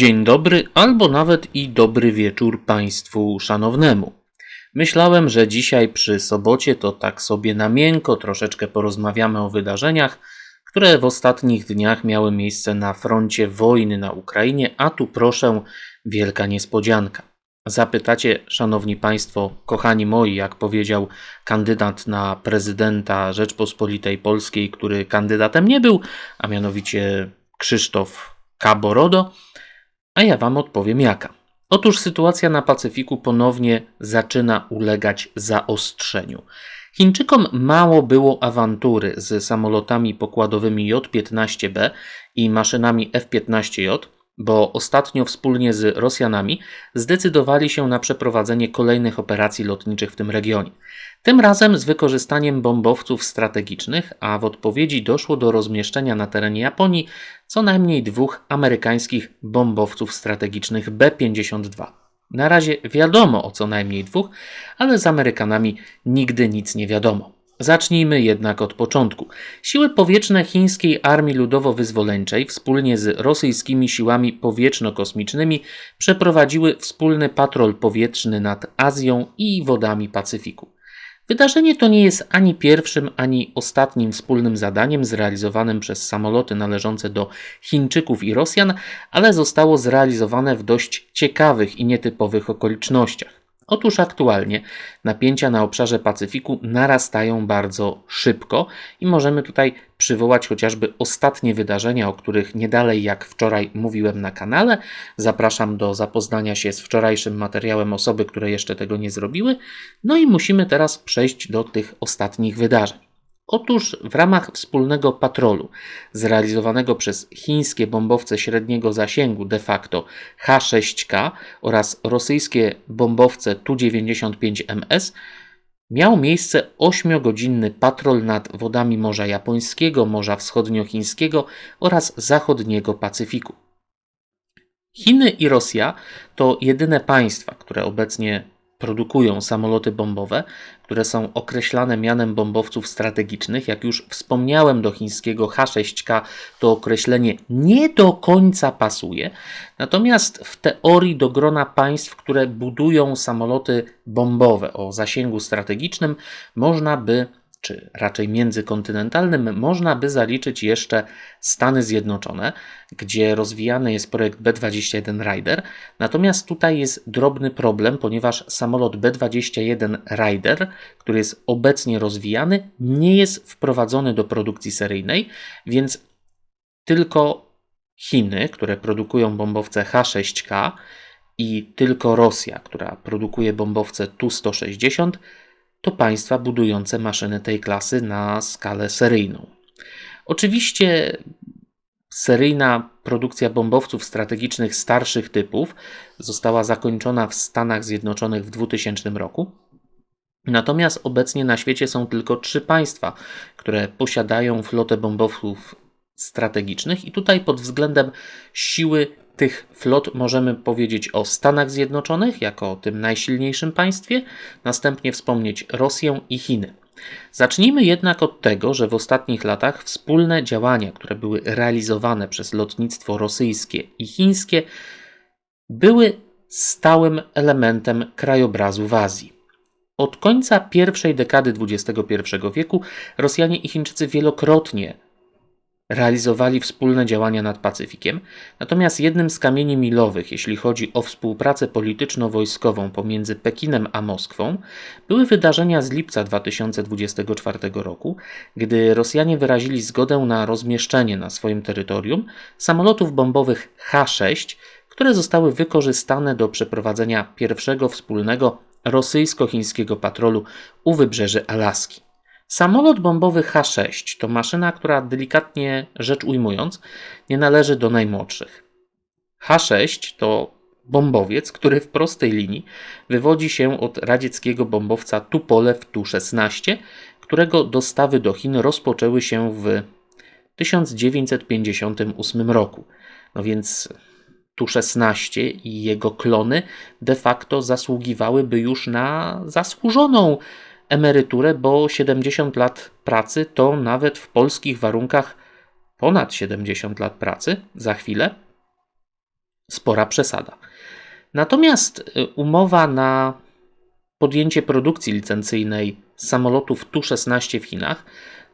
Dzień dobry, albo nawet i dobry wieczór Państwu szanownemu. Myślałem, że dzisiaj przy sobocie to tak sobie na miękko troszeczkę porozmawiamy o wydarzeniach, które w ostatnich dniach miały miejsce na froncie wojny na Ukrainie, a tu proszę, wielka niespodzianka. Zapytacie, szanowni państwo, kochani moi, jak powiedział kandydat na prezydenta Rzeczpospolitej Polskiej, który kandydatem nie był, a mianowicie Krzysztof Kaborodo, a ja wam odpowiem jaka. Otóż sytuacja na Pacyfiku ponownie zaczyna ulegać zaostrzeniu. Chińczykom mało było awantury z samolotami pokładowymi J-15B i maszynami F-15J, bo ostatnio wspólnie z Rosjanami zdecydowali się na przeprowadzenie kolejnych operacji lotniczych w tym regionie. Tym razem z wykorzystaniem bombowców strategicznych, a w odpowiedzi doszło do rozmieszczenia na terenie Japonii co najmniej dwóch amerykańskich bombowców strategicznych B-52. Na razie wiadomo o co najmniej dwóch, ale z Amerykanami nigdy nic nie wiadomo. Zacznijmy jednak od początku. Siły powietrzne chińskiej Armii Ludowo-Wyzwoleńczej wspólnie z rosyjskimi siłami powietrzno-kosmicznymi przeprowadziły wspólny patrol powietrzny nad Azją i wodami Pacyfiku. Wydarzenie to nie jest ani pierwszym, ani ostatnim wspólnym zadaniem zrealizowanym przez samoloty należące do Chińczyków i Rosjan, ale zostało zrealizowane w dość ciekawych i nietypowych okolicznościach. Otóż aktualnie napięcia na obszarze Pacyfiku narastają bardzo szybko i możemy tutaj przywołać chociażby ostatnie wydarzenia, o których nie dalej jak wczoraj mówiłem na kanale. Zapraszam do zapoznania się z wczorajszym materiałem osoby, które jeszcze tego nie zrobiły. No i musimy teraz przejść do tych ostatnich wydarzeń. Otóż w ramach wspólnego patrolu zrealizowanego przez chińskie bombowce średniego zasięgu de facto H-6K oraz rosyjskie bombowce Tu-95MS miał miejsce 8-godzinny patrol nad wodami Morza Japońskiego, Morza Wschodniochińskiego oraz zachodniego Pacyfiku. Chiny i Rosja to jedyne państwa, które obecnie produkują samoloty bombowe, które są określane mianem bombowców strategicznych. Jak już wspomniałem, do chińskiego H6K to określenie nie do końca pasuje. Natomiast w teorii do grona państw, które budują samoloty bombowe o zasięgu strategicznym, można by czy raczej międzykontynentalnym, można by zaliczyć jeszcze Stany Zjednoczone, gdzie rozwijany jest projekt B-21 Rider. Natomiast tutaj jest drobny problem, ponieważ samolot B-21 Rider, który jest obecnie rozwijany, nie jest wprowadzony do produkcji seryjnej, więc tylko Chiny, które produkują bombowce H-6K i tylko Rosja, która produkuje bombowce Tu-160, to państwa budujące maszyny tej klasy na skalę seryjną. Oczywiście seryjna produkcja bombowców strategicznych starszych typów została zakończona w Stanach Zjednoczonych w 2000 roku. Natomiast obecnie na świecie są tylko trzy państwa, które posiadają flotę bombowców strategicznych, i tutaj pod względem siły tych flot możemy powiedzieć o Stanach Zjednoczonych jako o tym najsilniejszym państwie, następnie wspomnieć Rosję i Chiny. Zacznijmy jednak od tego, że w ostatnich latach wspólne działania, które były realizowane przez lotnictwo rosyjskie i chińskie, były stałym elementem krajobrazu w Azji. Od końca pierwszej dekady XXI wieku Rosjanie i Chińczycy wielokrotnie realizowali wspólne działania nad Pacyfikiem, natomiast jednym z kamieni milowych, jeśli chodzi o współpracę polityczno-wojskową pomiędzy Pekinem a Moskwą, były wydarzenia z lipca 2024 roku, gdy Rosjanie wyrazili zgodę na rozmieszczenie na swoim terytorium samolotów bombowych H-6, które zostały wykorzystane do przeprowadzenia pierwszego wspólnego rosyjsko-chińskiego patrolu u wybrzeży Alaski. Samolot bombowy H-6 to maszyna, która delikatnie rzecz ujmując nie należy do najmłodszych. H-6 to bombowiec, który w prostej linii wywodzi się od radzieckiego bombowca Tupolew Tu-16, którego dostawy do Chin rozpoczęły się w 1958 roku. No więc Tu-16 i jego klony de facto zasługiwałyby już na zasłużoną emeryturę, bo 70 lat pracy to nawet w polskich warunkach ponad 70 lat pracy za chwilę. spora przesada. Natomiast y, umowa na podjęcie produkcji licencyjnej samolotów Tu-16 w Chinach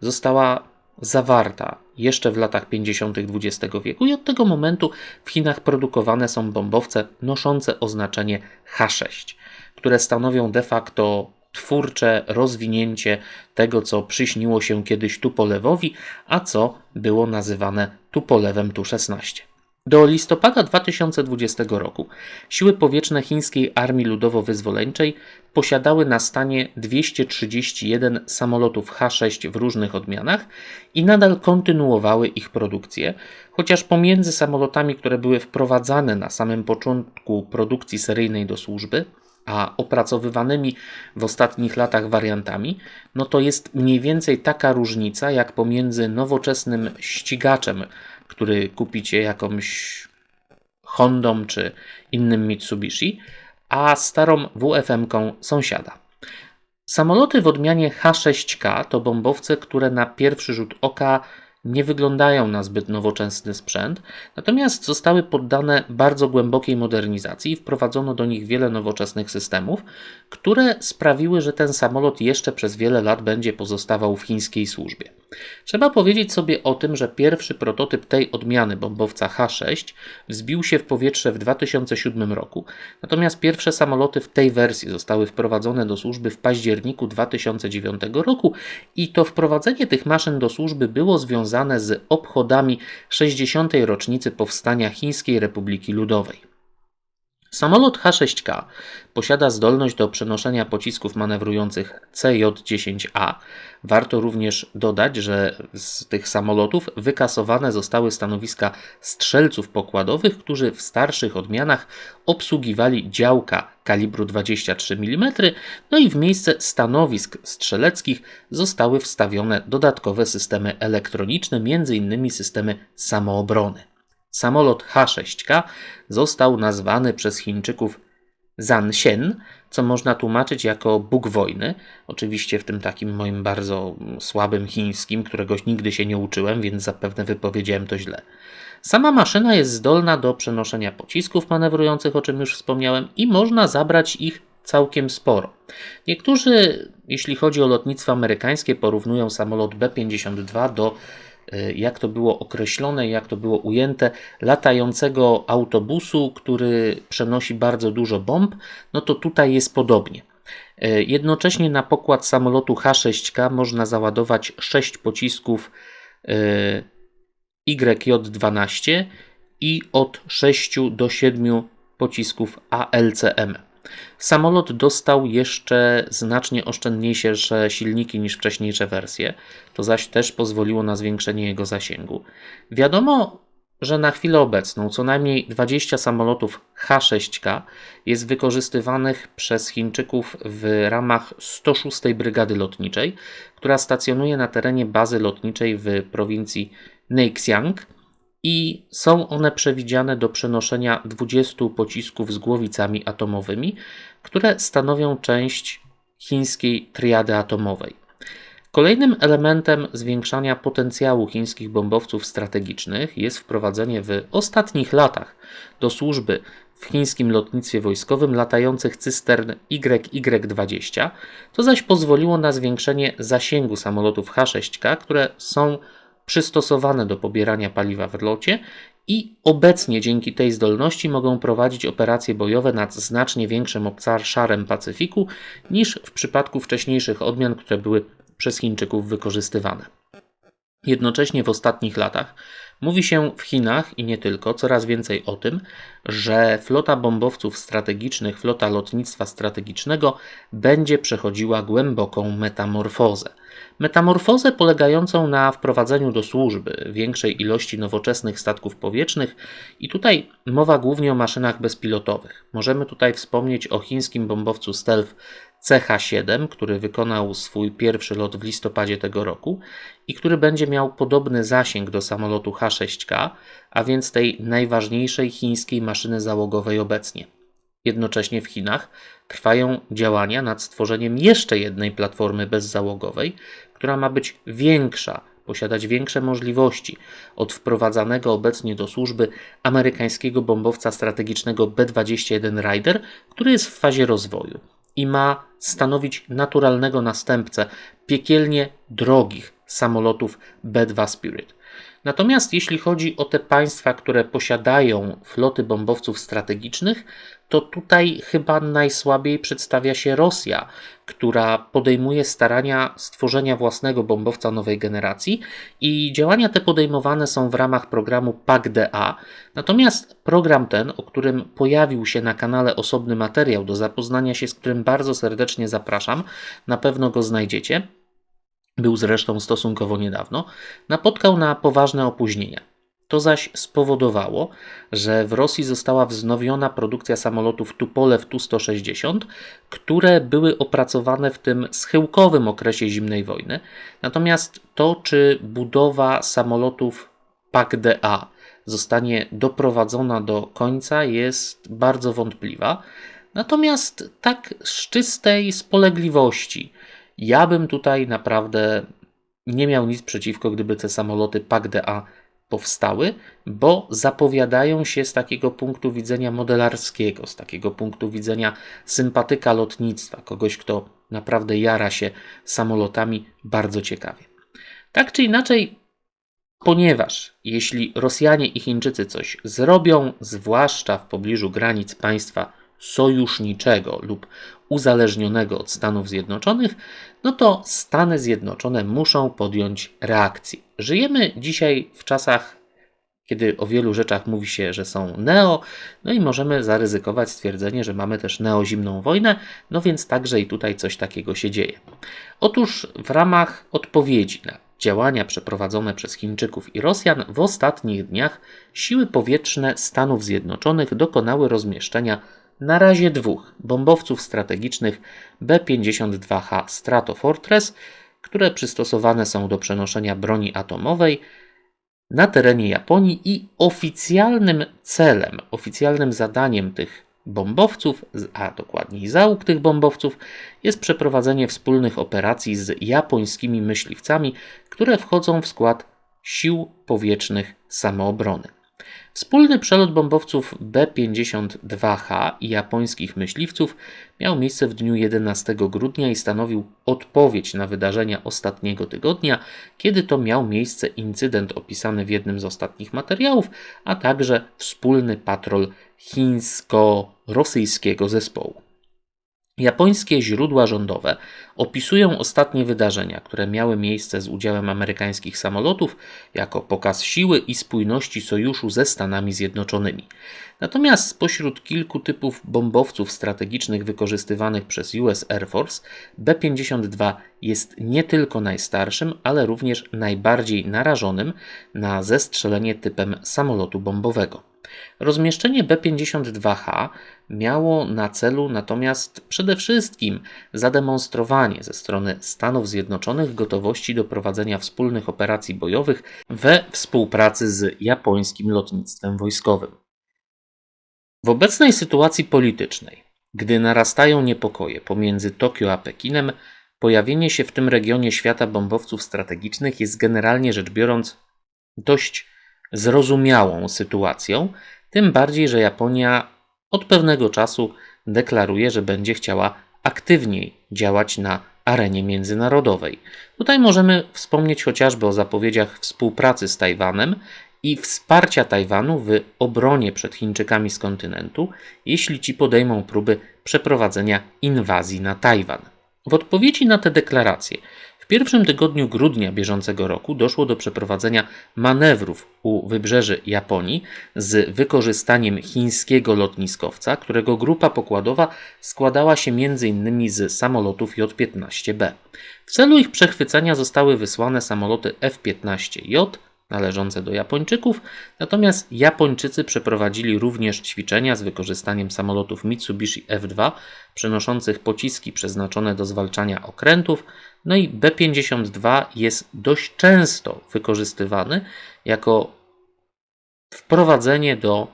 została zawarta jeszcze w latach 50. XX wieku i od tego momentu w Chinach produkowane są bombowce noszące oznaczenie H6, które stanowią de facto twórcze rozwinięcie tego, co przyśniło się kiedyś Tupolewowi, a co było nazywane Tupolewem Tu-16. Do listopada 2020 roku siły powietrzne chińskiej Armii Ludowo-Wyzwoleńczej posiadały na stanie 231 samolotów H-6 w różnych odmianach i nadal kontynuowały ich produkcję, chociaż pomiędzy samolotami, które były wprowadzane na samym początku produkcji seryjnej do służby, a opracowywanymi w ostatnich latach wariantami, no to jest mniej więcej taka różnica jak pomiędzy nowoczesnym ścigaczem który kupicie jakąś Hondą czy innym Mitsubishi, a starą WFM-ką sąsiada. Samoloty w odmianie H6K to bombowce, które na pierwszy rzut oka nie wyglądają na zbyt nowoczesny sprzęt, natomiast zostały poddane bardzo głębokiej modernizacji i wprowadzono do nich wiele nowoczesnych systemów, które sprawiły, że ten samolot jeszcze przez wiele lat będzie pozostawał w chińskiej służbie. Trzeba powiedzieć sobie o tym, że pierwszy prototyp tej odmiany bombowca H6 wzbił się w powietrze w 2007 roku, natomiast pierwsze samoloty w tej wersji zostały wprowadzone do służby w październiku 2009 roku i to wprowadzenie tych maszyn do służby było związane z obchodami 60. rocznicy powstania Chińskiej Republiki Ludowej. Samolot H-6K posiada zdolność do przenoszenia pocisków manewrujących CJ-10A. Warto również dodać, że z tych samolotów wykasowane zostały stanowiska strzelców pokładowych, którzy w starszych odmianach obsługiwali działka kalibru 23 mm, no i w miejsce stanowisk strzeleckich zostały wstawione dodatkowe systemy elektroniczne, m.in. systemy samoobrony. Samolot H-6K został nazwany przez Chińczyków Zanshen, co można tłumaczyć jako Bóg wojny. Oczywiście w tym takim moim bardzo słabym chińskim, którego nigdy się nie uczyłem, więc zapewne wypowiedziałem to źle. Sama maszyna jest zdolna do przenoszenia pocisków manewrujących, o czym już wspomniałem, i można zabrać ich całkiem sporo. Niektórzy, jeśli chodzi o lotnictwo amerykańskie, porównują samolot B-52 do jak to było określone, jak to było ujęte, latającego autobusu, który przenosi bardzo dużo bomb, no to tutaj jest podobnie. E, jednocześnie na pokład samolotu H6K można załadować 6 pocisków e, YJ-12 i od 6 do 7 pocisków ALCM. Samolot dostał jeszcze znacznie oszczędniejsze silniki niż wcześniejsze wersje, to zaś też pozwoliło na zwiększenie jego zasięgu. Wiadomo, że na chwilę obecną co najmniej 20 samolotów H-6K jest wykorzystywanych przez Chińczyków w ramach 106 Brygady Lotniczej, która stacjonuje na terenie bazy lotniczej w prowincji Neixiang i są one przewidziane do przenoszenia 20 pocisków z głowicami atomowymi, które stanowią część chińskiej triady atomowej. Kolejnym elementem zwiększania potencjału chińskich bombowców strategicznych jest wprowadzenie w ostatnich latach do służby w chińskim lotnictwie wojskowym latających cystern YY-20, to zaś pozwoliło na zwiększenie zasięgu samolotów H-6K, które są przystosowane do pobierania paliwa w locie i obecnie dzięki tej zdolności mogą prowadzić operacje bojowe nad znacznie większym obszarem Pacyfiku niż w przypadku wcześniejszych odmian, które były przez Chińczyków wykorzystywane. Jednocześnie w ostatnich latach mówi się w Chinach i nie tylko coraz więcej o tym, że flota bombowców strategicznych, flota lotnictwa strategicznego będzie przechodziła głęboką metamorfozę. Metamorfozę polegającą na wprowadzeniu do służby większej ilości nowoczesnych statków powietrznych i tutaj mowa głównie o maszynach bezpilotowych. Możemy tutaj wspomnieć o chińskim bombowcu stealth CH-7, który wykonał swój pierwszy lot w listopadzie tego roku i który będzie miał podobny zasięg do samolotu H-6K, a więc tej najważniejszej chińskiej maszyny załogowej obecnie. Jednocześnie w Chinach trwają działania nad stworzeniem jeszcze jednej platformy bezzałogowej, która ma być większa posiadać większe możliwości od wprowadzanego obecnie do służby amerykańskiego bombowca strategicznego B-21 Rider, który jest w fazie rozwoju i ma stanowić naturalnego następcę piekielnie drogich samolotów B-2 Spirit. Natomiast jeśli chodzi o te państwa, które posiadają floty bombowców strategicznych, to tutaj chyba najsłabiej przedstawia się Rosja, która podejmuje starania stworzenia własnego bombowca nowej generacji i działania te podejmowane są w ramach programu PAC-DA. Natomiast program ten, o którym pojawił się na kanale osobny materiał, do zapoznania się z którym bardzo serdecznie zapraszam, na pewno go znajdziecie był zresztą stosunkowo niedawno, napotkał na poważne opóźnienia. To zaś spowodowało, że w Rosji została wznowiona produkcja samolotów Tupolew Tu-160, które były opracowane w tym schyłkowym okresie zimnej wojny. Natomiast to, czy budowa samolotów PAK-DA zostanie doprowadzona do końca, jest bardzo wątpliwa. Natomiast tak z czystej spolegliwości, ja bym tutaj naprawdę nie miał nic przeciwko, gdyby te samoloty PAK-DA powstały, bo zapowiadają się z takiego punktu widzenia modelarskiego, z takiego punktu widzenia sympatyka lotnictwa, kogoś, kto naprawdę jara się samolotami bardzo ciekawie. Tak czy inaczej, ponieważ jeśli Rosjanie i Chińczycy coś zrobią, zwłaszcza w pobliżu granic państwa sojuszniczego lub uzależnionego od Stanów Zjednoczonych, no to Stany Zjednoczone muszą podjąć reakcję. Żyjemy dzisiaj w czasach, kiedy o wielu rzeczach mówi się, że są neo, no i możemy zaryzykować stwierdzenie, że mamy też neozimną wojnę, no więc także i tutaj coś takiego się dzieje. Otóż w ramach odpowiedzi na działania przeprowadzone przez Chińczyków i Rosjan w ostatnich dniach siły powietrzne Stanów Zjednoczonych dokonały rozmieszczenia na razie dwóch bombowców strategicznych B-52H Stratofortress, które przystosowane są do przenoszenia broni atomowej na terenie Japonii i oficjalnym celem, oficjalnym zadaniem tych bombowców, a dokładniej załóg tych bombowców, jest przeprowadzenie wspólnych operacji z japońskimi myśliwcami, które wchodzą w skład sił powietrznych samoobrony. Wspólny przelot bombowców B-52H i japońskich myśliwców miał miejsce w dniu 11 grudnia i stanowił odpowiedź na wydarzenia ostatniego tygodnia, kiedy to miał miejsce incydent opisany w jednym z ostatnich materiałów, a także wspólny patrol chińsko-rosyjskiego zespołu. Japońskie źródła rządowe opisują ostatnie wydarzenia, które miały miejsce z udziałem amerykańskich samolotów, jako pokaz siły i spójności sojuszu ze Stanami Zjednoczonymi. Natomiast spośród kilku typów bombowców strategicznych wykorzystywanych przez US Air Force, B-52 jest nie tylko najstarszym, ale również najbardziej narażonym na zestrzelenie typem samolotu bombowego. Rozmieszczenie B-52H miało na celu natomiast przede wszystkim zademonstrowanie ze strony Stanów Zjednoczonych gotowości do prowadzenia wspólnych operacji bojowych we współpracy z japońskim lotnictwem wojskowym. W obecnej sytuacji politycznej, gdy narastają niepokoje pomiędzy Tokio a Pekinem, pojawienie się w tym regionie świata bombowców strategicznych jest generalnie rzecz biorąc dość zrozumiałą sytuacją, tym bardziej, że Japonia od pewnego czasu deklaruje, że będzie chciała aktywniej działać na arenie międzynarodowej. Tutaj możemy wspomnieć chociażby o zapowiedziach współpracy z Tajwanem i wsparcia Tajwanu w obronie przed Chińczykami z kontynentu, jeśli ci podejmą próby przeprowadzenia inwazji na Tajwan. W odpowiedzi na te deklaracje w pierwszym tygodniu grudnia bieżącego roku doszło do przeprowadzenia manewrów u wybrzeży Japonii z wykorzystaniem chińskiego lotniskowca, którego grupa pokładowa składała się m.in. z samolotów J-15B. W celu ich przechwycenia zostały wysłane samoloty F-15J należące do Japończyków, natomiast Japończycy przeprowadzili również ćwiczenia z wykorzystaniem samolotów Mitsubishi F-2 przenoszących pociski przeznaczone do zwalczania okrętów, no i B-52 jest dość często wykorzystywany jako wprowadzenie do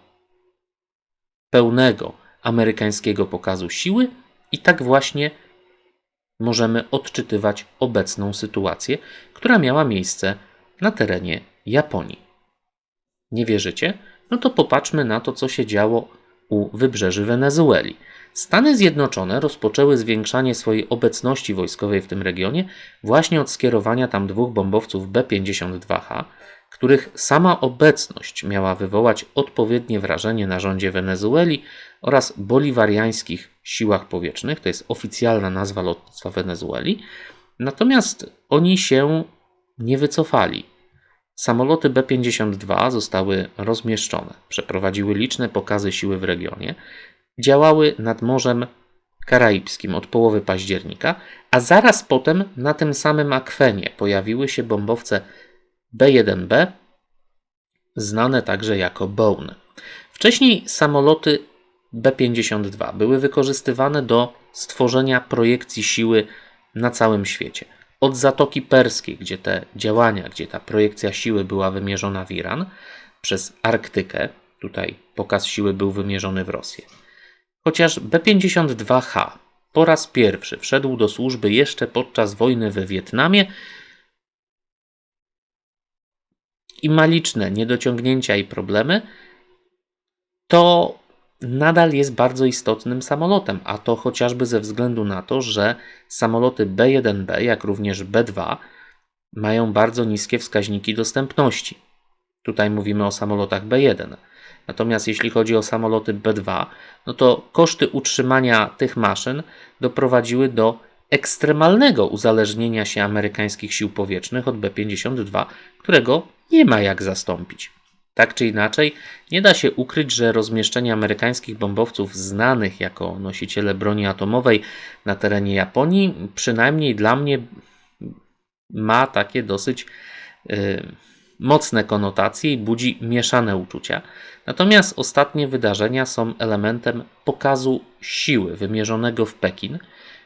pełnego amerykańskiego pokazu siły i tak właśnie możemy odczytywać obecną sytuację, która miała miejsce na terenie Japonii. Nie wierzycie? No to popatrzmy na to, co się działo u wybrzeży Wenezueli. Stany Zjednoczone rozpoczęły zwiększanie swojej obecności wojskowej w tym regionie właśnie od skierowania tam dwóch bombowców B-52H, których sama obecność miała wywołać odpowiednie wrażenie na rządzie Wenezueli oraz boliwariańskich siłach powietrznych, to jest oficjalna nazwa lotnictwa Wenezueli. Natomiast oni się nie wycofali. Samoloty B-52 zostały rozmieszczone, przeprowadziły liczne pokazy siły w regionie, działały nad Morzem Karaibskim od połowy października, a zaraz potem na tym samym akwenie pojawiły się bombowce B-1B, znane także jako Bone. Wcześniej samoloty B-52 były wykorzystywane do stworzenia projekcji siły na całym świecie. Od Zatoki Perskiej, gdzie te działania, gdzie ta projekcja siły była wymierzona w Iran, przez Arktykę, tutaj pokaz siły był wymierzony w Rosję. Chociaż B-52H po raz pierwszy wszedł do służby jeszcze podczas wojny we Wietnamie i ma liczne niedociągnięcia i problemy, to nadal jest bardzo istotnym samolotem, a to chociażby ze względu na to, że samoloty B1B, jak również B2 mają bardzo niskie wskaźniki dostępności. Tutaj mówimy o samolotach B1. Natomiast jeśli chodzi o samoloty B2, no to koszty utrzymania tych maszyn doprowadziły do ekstremalnego uzależnienia się amerykańskich sił powietrznych od B-52, którego nie ma jak zastąpić. Tak czy inaczej, nie da się ukryć, że rozmieszczenie amerykańskich bombowców znanych jako nosiciele broni atomowej na terenie Japonii, przynajmniej dla mnie, ma takie dosyć yy, mocne konotacje i budzi mieszane uczucia. Natomiast ostatnie wydarzenia są elementem pokazu siły wymierzonego w Pekin,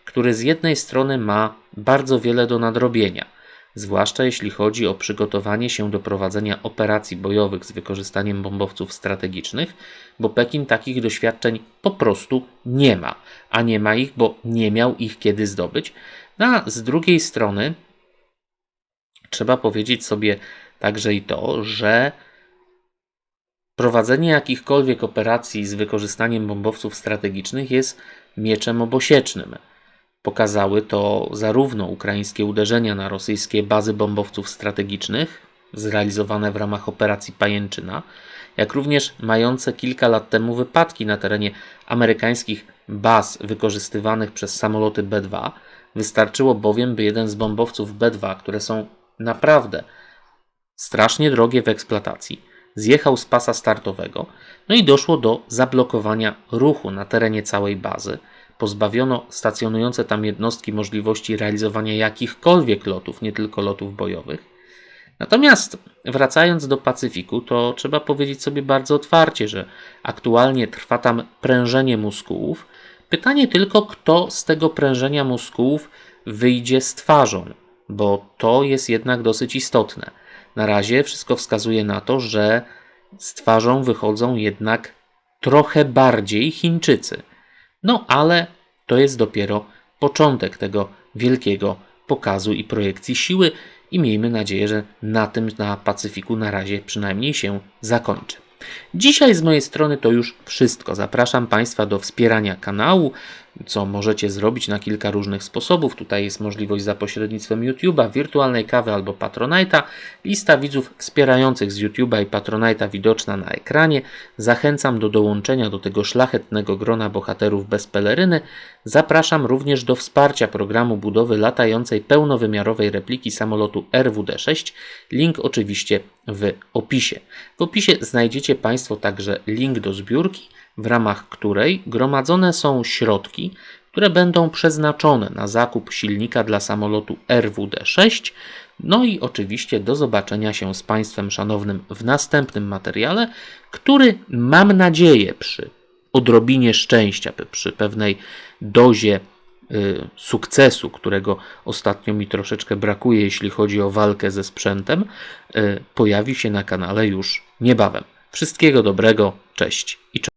który z jednej strony ma bardzo wiele do nadrobienia, zwłaszcza jeśli chodzi o przygotowanie się do prowadzenia operacji bojowych z wykorzystaniem bombowców strategicznych, bo Pekin takich doświadczeń po prostu nie ma, a nie ma ich, bo nie miał ich kiedy zdobyć. No, a z drugiej strony trzeba powiedzieć sobie także i to, że prowadzenie jakichkolwiek operacji z wykorzystaniem bombowców strategicznych jest mieczem obosiecznym. Pokazały to zarówno ukraińskie uderzenia na rosyjskie bazy bombowców strategicznych, zrealizowane w ramach operacji Pajęczyna, jak również mające kilka lat temu wypadki na terenie amerykańskich baz wykorzystywanych przez samoloty B-2. Wystarczyło bowiem, by jeden z bombowców B-2, które są naprawdę strasznie drogie w eksploatacji, zjechał z pasa startowego, no i doszło do zablokowania ruchu na terenie całej bazy. Pozbawiono stacjonujące tam jednostki możliwości realizowania jakichkolwiek lotów, nie tylko lotów bojowych. Natomiast wracając do Pacyfiku, to trzeba powiedzieć sobie bardzo otwarcie, że aktualnie trwa tam prężenie muskułów. Pytanie tylko, kto z tego prężenia muskułów wyjdzie z twarzą, bo to jest jednak dosyć istotne. Na razie wszystko wskazuje na to, że z twarzą wychodzą jednak trochę bardziej Chińczycy. No ale to jest dopiero początek tego wielkiego pokazu i projekcji siły i miejmy nadzieję, że na tym na Pacyfiku na razie przynajmniej się zakończy. Dzisiaj z mojej strony to już wszystko. Zapraszam Państwa do wspierania kanału, co możecie zrobić na kilka różnych sposobów. Tutaj jest możliwość za pośrednictwem YouTube'a, wirtualnej kawy albo Patronite'a. Lista widzów wspierających z YouTube'a i Patronite'a widoczna na ekranie. Zachęcam do dołączenia do tego szlachetnego grona bohaterów bez peleryny. Zapraszam również do wsparcia programu budowy latającej pełnowymiarowej repliki samolotu RWD-6. Link oczywiście w opisie. W opisie znajdziecie Państwo także link do zbiórki, w ramach której gromadzone są środki, które będą przeznaczone na zakup silnika dla samolotu RWD-6. No i oczywiście do zobaczenia się z Państwem szanownym w następnym materiale, który mam nadzieję przy odrobinie szczęścia, przy pewnej dozie y, sukcesu, którego ostatnio mi troszeczkę brakuje, jeśli chodzi o walkę ze sprzętem, y, pojawi się na kanale już niebawem. Wszystkiego dobrego, cześć i cześć.